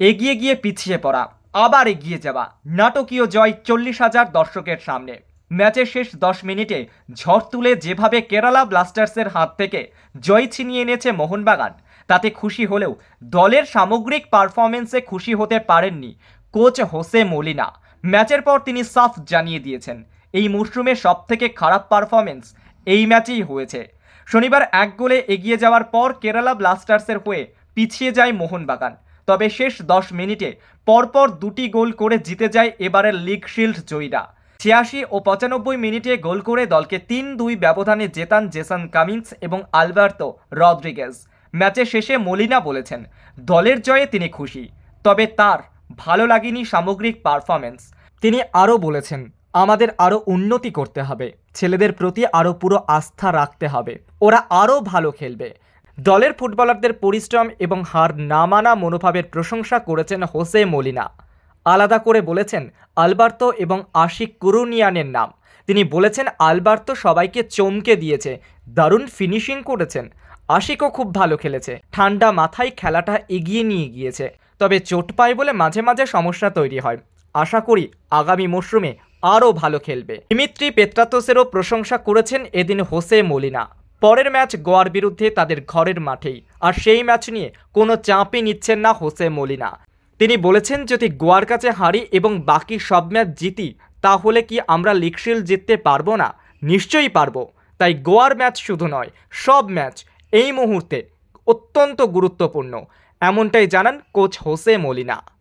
এগিয়ে গিয়ে পিছিয়ে পড়া, আবার এগিয়ে যাওয়া। নাটকীয় জয় চল্লিশ হাজার দর্শকের সামনে। ম্যাচের শেষ দশ মিনিটে ঝড় তুলে যেভাবে কেরালা ব্লাস্টার্সের হাত থেকে জয় ছিনিয়ে এনেছে মোহনবাগান, তাতে খুশি হলেও দলের সামগ্রিক পারফরমেন্সে খুশি হতে পারেননি কোচ হোসে মলিনা। ম্যাচের পর তিনি সাফ জানিয়ে দিয়েছেন, এই মরশুমে সবথেকে খারাপ পারফরমেন্স এই ম্যাচেই হয়েছে। শনিবার এক গোলে এগিয়ে যাওয়ার পর কেরালা ব্লাস্টার্সের হয়ে পিছিয়ে যায় মোহনবাগান। তবে শেষ দশ মিনিটে পরপর দুটি গোল করে জিতে যায় এবারের লিগ শিল্ড জয়ীরা। ছিয়াশি ও পঁচানব্বই মিনিটে গোল করে দলকে তিন দুই ব্যবধানে জেতান জেসন কামিন্স এবং আলবার্তো রদ্রিগেজ। ম্যাচের শেষে মলিনা বলেছেন, দলের জয়ে তিনি খুশি, তবে তার ভালো লাগেনি সামগ্রিক পারফরমেন্স তিনি আরও বলেছেন, আমাদের আরও উন্নতি করতে হবে, ছেলেদের প্রতি আরও পুরো আস্থা রাখতে হবে, ওরা আরও ভালো খেলবে। দলের ফুটবলারদের পরিশ্রম এবং হার না মানা মনোভাবের প্রশংসা করেছেন হোসে মলিনা। আলাদা করে বলেছেন, আলবার্তো এবং আশিক কুরুনিয়ানের নাম। তিনি বলেছেন, আলবার্তো সবাইকে চমকে দিয়েছে, দারুণ ফিনিশিং করেছেন। আশিকও খুব ভালো খেলেছে, ঠান্ডা মাথায় খেলাটা এগিয়ে নিয়ে গিয়েছে। তবে চোট পায় বলে মাঝে মাঝে সমস্যা তৈরি হয়। আশা করি আগামী মরশুমে আরও ভালো খেলবে। দিমিত্রি পেত্রাতোসেরও প্রশংসা করেছেন এদিন হোসে মলিনা। পরের ম্যাচ গোয়ার বিরুদ্ধে তাদের ঘরের মাঠেই। আর সেই ম্যাচ নিয়ে কোনো চাপই নিচ্ছেন না হোসে মলিনা। তিনি বলেছেন, যদি গোয়ার কাছে হারি এবং বাকি সব ম্যাচ জিতি, তাহলে কি আমরা লিগশিল জিততে পারব না? নিশ্চয়ই পারব। তাই গোয়ার ম্যাচ শুধু নয়, সব ম্যাচ এই মুহূর্তে অত্যন্ত গুরুত্বপূর্ণ। এমনটাই জানান কোচ হোসে মলিনা।